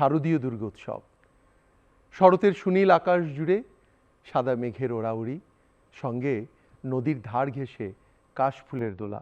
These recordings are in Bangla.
শারদীয় দুর্গোৎসব শরতের সুনীল আকাশ জুড়ে সাদা মেঘের ওড়াউড়ি, সঙ্গে নদীর ধার ঘেঁষে কাশফুলের দোলা।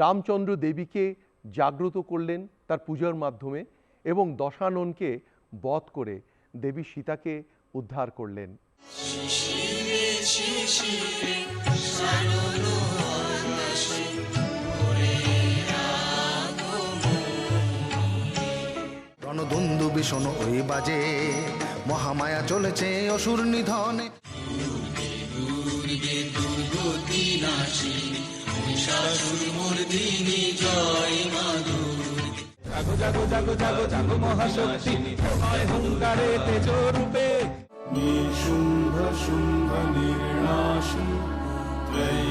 রামচন্দ্র দেবীকে জাগ্রত করলেন তার পূজার মাধ্যমে এবং দশাননকে বধ করে দেবী সীতাকে উদ্ধার করলেন। রণদুন্দু ভীষণ ওই বাজে, মহামায়া চলেছে অসুর নিধনে। শাসুল মোর দিনী জয় মাধু জাগো জাগো জাগো জাগো জাগো মহাশক্তি হয় হুঙ্গারে তেজ রূপে নিশুম্ভ শুম্ভ নির্ণাশু ত্রয়